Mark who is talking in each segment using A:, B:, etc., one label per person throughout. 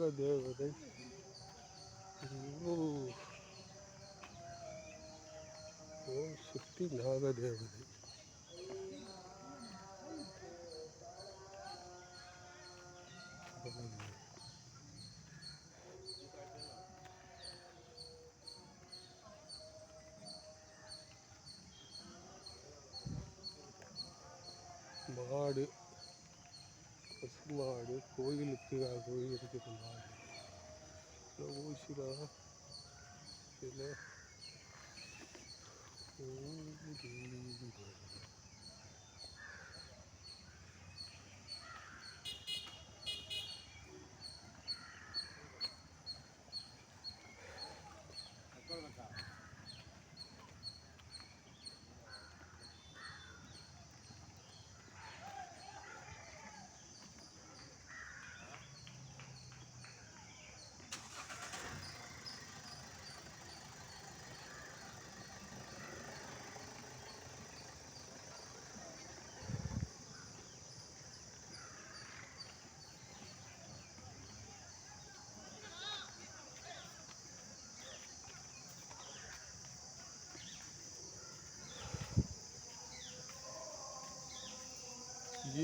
A: go there over there. Whoa. 150 now go there over there. இதில் ஊசிடா இதில்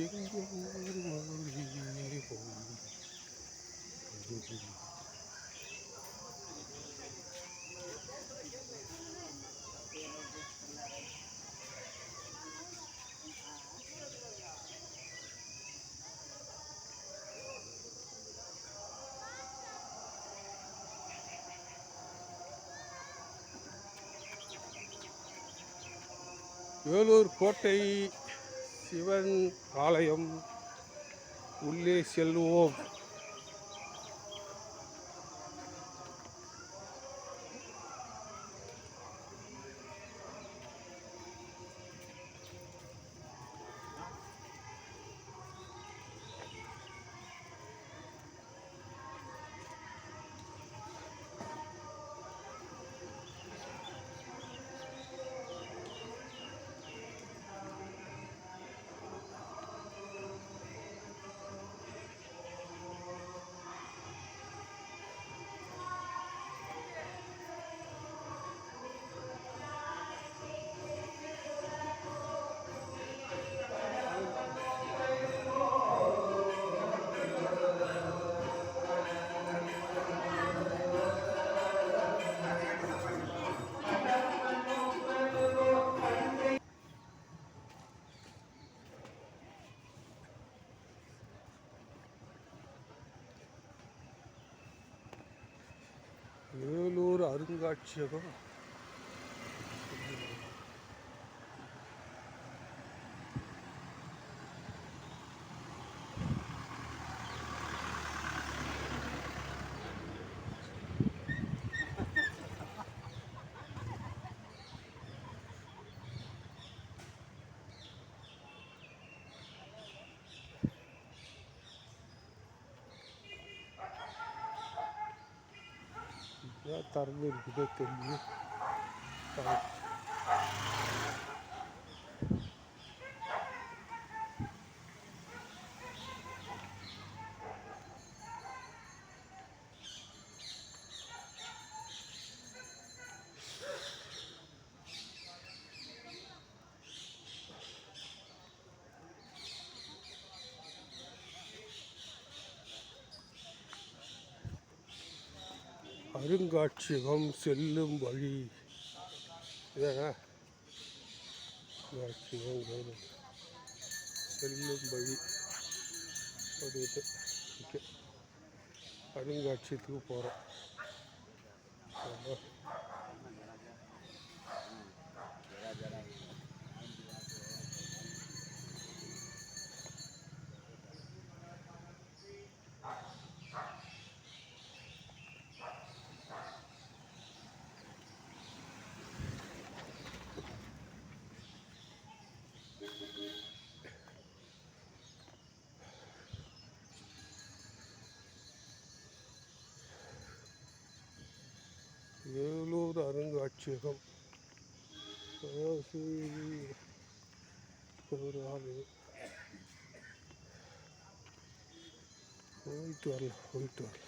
A: எங்கே ஒரு மொழி போய் வேலூர் கோட்டை சிவன் ஆலயம் உள்ளே செல்வோம். வேலூர் அருங்காட்சியகம் തറഞ്ഞിരിക്കുന്നൊക്കെ அருங்காட்சியகம் செல்லும் வழி. இதானா அருங்காட்சியகம் செல்லும் வழி. ஒரு இது. ஓகே. அருங்காட்சியகத்துக்கு போகிறோம் வேலூர் அருங்காட்சியகம். ஒரு ஆள் இது போயிட்டு வரலாம் போயிட்டு வரலாம்.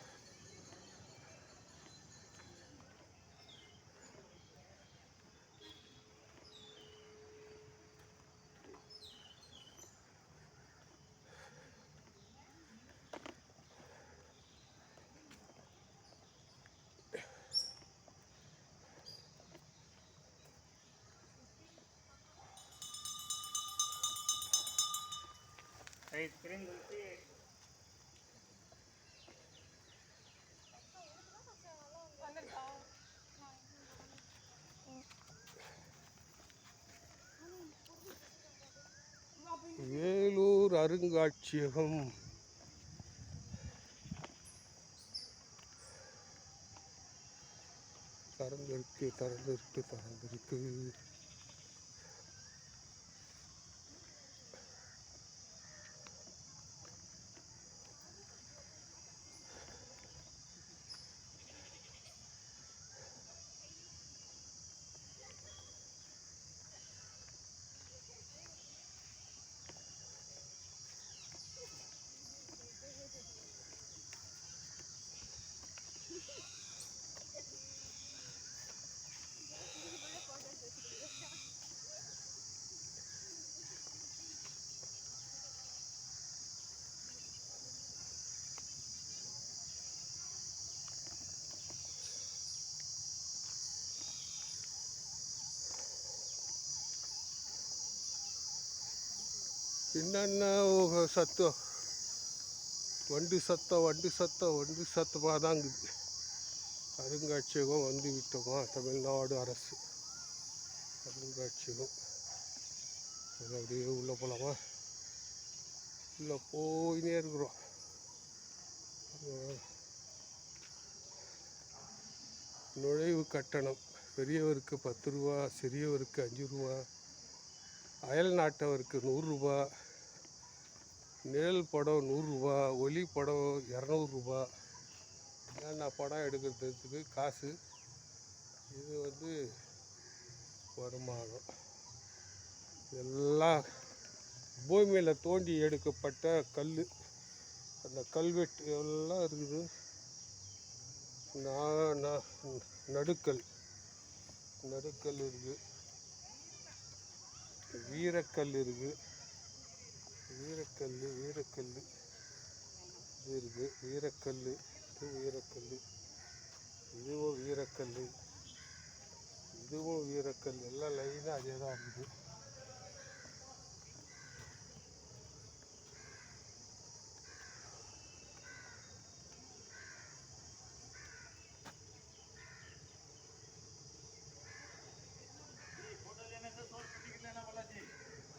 B: ஐஸ்கிரீம் குல்ஃபி
A: வேலூர் அருங்காட்சியகம் திறந்திருக்கு திறந்திருக்கு திறந்திருக்கு என்னென்ன சத்தம்? வண்டி சத்தம் வண்டி சத்தம் வண்டி சத்தமாக தான் இருக்குது. அருங்காட்சியகம் வந்து விட்டோமா? தமிழ்நாடு அரசு. அருங்காட்சியகம். அது அப்படியே உள்ளே போகலாமா உள்ளே போயினே இருக்கிறோம். நுழைவு கட்டணம். பெரியவருக்கு பத்து ரூபா சிறியவருக்கு அஞ்சு ரூபா அயல் நாட்டவருக்கு நூறுரூபா நிழல் படம் நூறுரூபா ஒலி படம் இரநூறுபா. என்னென்ன படம் எடுக்கிறதுக்கு காசு. இது வந்து வருமானம். எல்லாம் பூமியில் தோண்டி எடுக்கப்பட்ட கல் அந்த கல்வெட்டு எல்லாம் இருக்குது. நான் நடுக்கல். நடுக்கல் இருக்குது வீரக்கல் இருக்குது வீரக்கல் வீரக்கல் இது இருக்குது வீரக்கல் இது வீரக்கல் இதுவும் வீரக்கல் இதுவும் வீரக்கல் எல்லாம் லைனாக அதே தான் இருக்குது.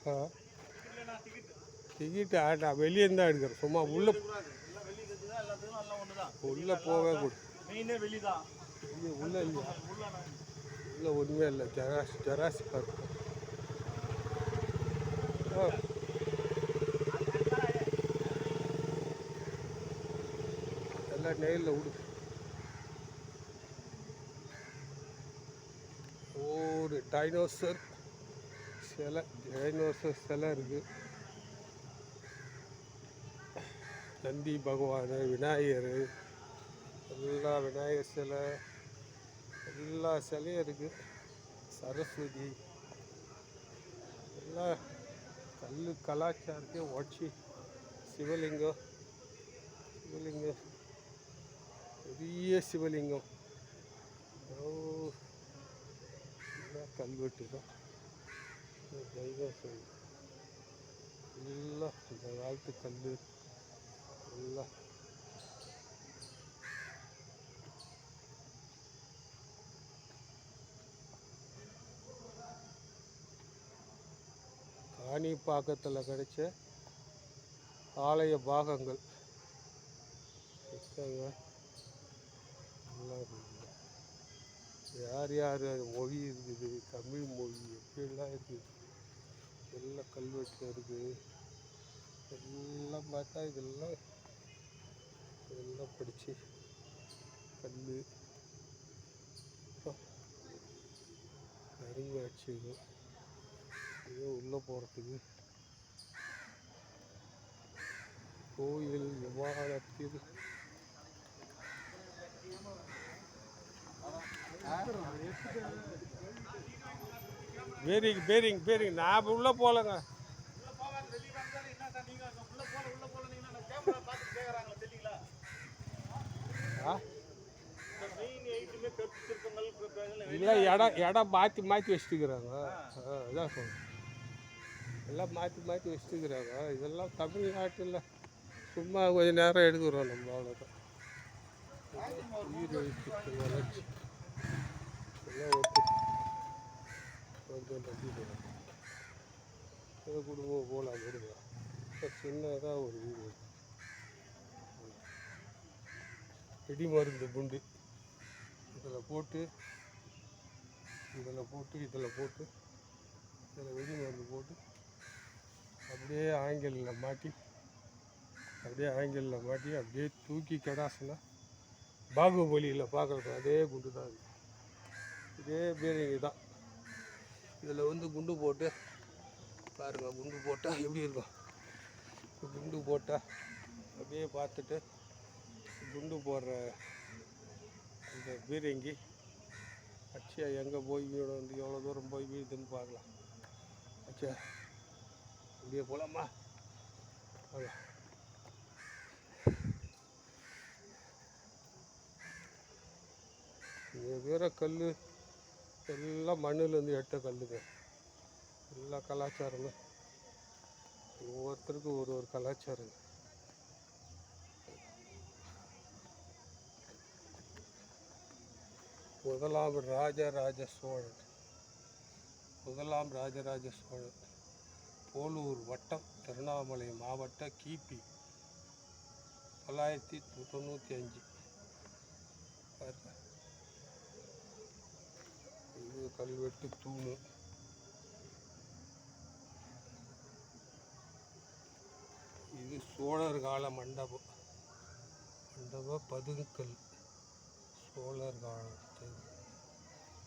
A: ஆ? டிக்கெட்டு நான் வெளியே தான் எடுக்கிறேன் சும்மா உள்ளே உள்ளே போகவே கூட இல்லை. உள்ளே இல்லையா
B: உள்ள
A: இல்லை ஒன்றுமே இல்லை. ஜெராஸ் ஜெராஸ் பார்க் ஆ எல்லாம் நெயிலில் விடு ஒரு டைனோசர் சிலை. டைனோசர் சிலை இருக்குது நந்தி பகவான் விநாயகர் எல்லா விநாயகர் சிலை எல்லா சிலையும் இருக்குது சரஸ்வதி எல்லா கல் கலாச்சாரத்தையும் உடச்சி சிவலிங்கம் சிவலிங்கம் பெரிய சிவலிங்கம். கல்வெட்டு தான் இந்த எல்லாம் இந்த காலத்து கல் காணி காணிப்பாக்கத்தில் கிடைச்ச ஆலய பாகங்கள். யார் யார் அது மொழி இருக்குது. தமிழ் மொழி எப்படிலாம் இருக்குது? எல்லாம் கல்வெட்டில் இருக்குது. எல்லாம் பார்த்தா இதெல்லாம் இதெல்லாம் படித்து கல் ஆர்ச் இது இது உள்ளே போகிறதுக்கு கோயில் விமானத்தில். Bearing bearing bearing. நான் உள்ளே போகலங்க. இல்லை இடம் இடம் மாற்றி மாற்றி வச்சுட்டுக்கிறாங்க. ஆ இதான் சொல்கிறேன் எல்லாம் மாற்றி மாற்றி வச்சுட்டுக்கிறாங்க. இதெல்லாம் தமிழ்நாட்டில் சும்மா கொஞ்ச நேரம் எடுக்கிறோம் நம்ம அவ்வளோதான் வளர்ச்சி. எல்லாம் கொஞ்சம் ஒரு குடும்பம் போகலாம் விடுங்க இப்போ சின்னதாக ஒரு வீடு இருக்கு. வெடி மருந்து குண்டு. இதில் போட்டு இதில் போட்டு இதில் போட்டு இதில் வெடி மருந்து போட்டு அப்படியே ஆங்கிளில் மாட்டி அப்படியே ஆங்கிளில் மாட்டி அப்படியே தூக்கி கடாசுனா பாகுபலியில் பார்க்குறது அதே குண்டு தான் இது. இதே பேரிங்க தான். இதில் வந்து குண்டு போட்டு பாருங்கள் குண்டு போட்டால் எப்படி இருக்கும்? குண்டு போட்டால் அப்படியே பார்த்துட்டு குண்டு போடுற அந்த பீரங்கி அச்சியா எங்கே போய் வீடு வந்து எவ்வளோ தூரம் போய் வீடுன்னு பார்க்கலாம். அச்சா அப்படியே போகலாமா வாங்க இங்கே வேற கல் எல்லாம் மண்ணுலேருந்து எடுத்த கல்லுங்க. எல்லா கலாச்சாரமும். ஒவ்வொருத்தருக்கும் ஒரு ஒரு கலாச்சாரம் முதலாம் ராஜராஜ சோழன். முதலாம் ராஜராஜ சோழன். போலூர் வட்டம் திருவண்ணாமலை மாவட்ட கிபி. தொள்ளாயிரத்தி தொண்ணூற்றி அஞ்சு இது கல்வெட்டு தூணு இது சோழர் கால மண்டபம். மண்டப பதுங்கல். சோழர் காலத்து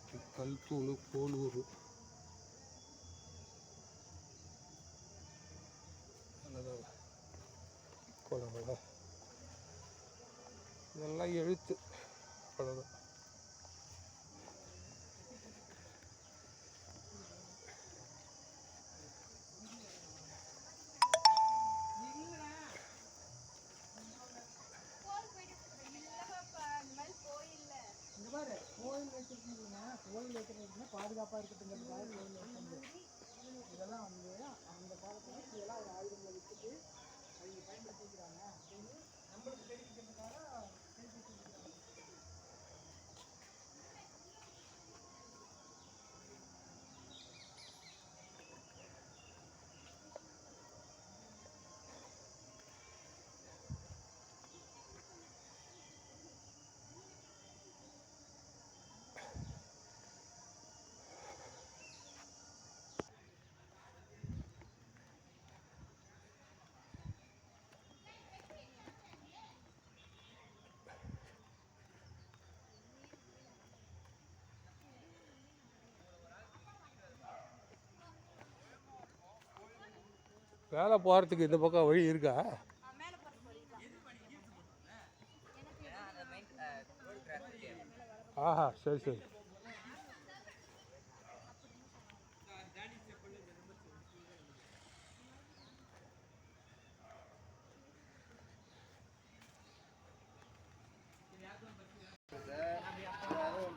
A: இது கல் தூணு போலூர் அவ்வளோதான் இதெல்லாம் எழுத்து. அவ்வளோதான் வேலை போகிறதுக்கு இந்த பக்கம் வழி இருக்கா? ஆஹா சரி சரி.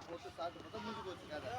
C: போட்டு சாப்பிட்டு பார்த்தா முடிஞ்சு போச்சு கதை